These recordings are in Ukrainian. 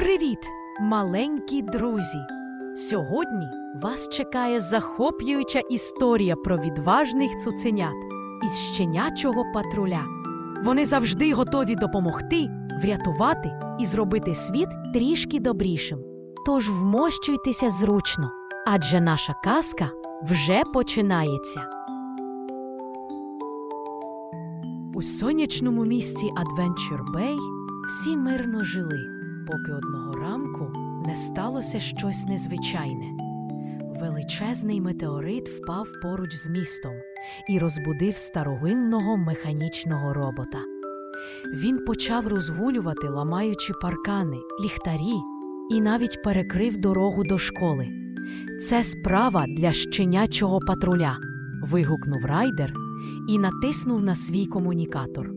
Привіт, маленькі друзі! Сьогодні вас чекає захоплююча історія про відважних цуценят із щенячого патруля. Вони завжди готові допомогти, врятувати і зробити світ трішки добрішим. Тож вмощуйтеся зручно, адже наша казка вже починається. У сонячному місті Адвенчур Бей всі мирно жили, поки одного ранку не сталося щось незвичайне. Величезний метеорит впав поруч з містом і розбудив старовинного механічного робота. Він почав розгулювати, ламаючи паркани, ліхтарі і навіть перекрив дорогу до школи. Це справа для щенячого патруля. вигукнув райдер і натиснув на свій комунікатор.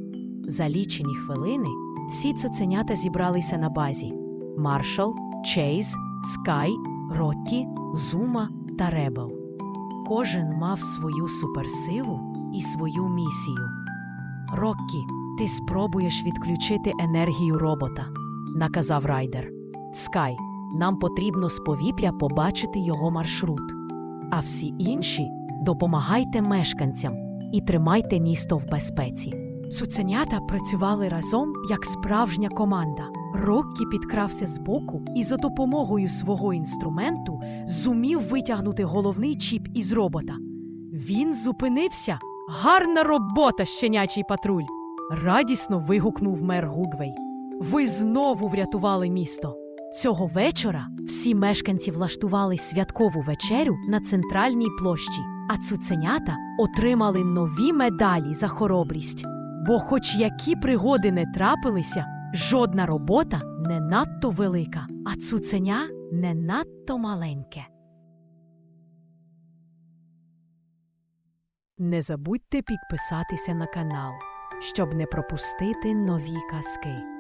За лічені хвилини всі цуценята зібралися на базі: Маршал, Чейз, Скай, Ротті, Зума та Ребел. Кожен мав свою суперсилу і свою місію. Роккі, ти спробуєш відключити енергію робота, наказав райдер. Скай, нам потрібно з повітря побачити його маршрут. А всі інші допомагайте мешканцям і тримайте місто в безпеці. Цуценята працювали разом як справжня команда. Роккі підкрався збоку і за допомогою свого інструменту зумів витягнути головний чіп із робота. Він зупинився. Гарна робота, щенячий патруль! радісно вигукнув мер Гудвей. Ви знову врятували місто. Цього вечора всі мешканці влаштували святкову вечерю на центральній площі, а цуценята отримали нові медалі за хоробрість. Бо, хоч які пригоди не трапилися, жодна робота не надто велика, а цуценя не надто маленьке. Не забудьте підписатися на канал, щоб не пропустити нові казки.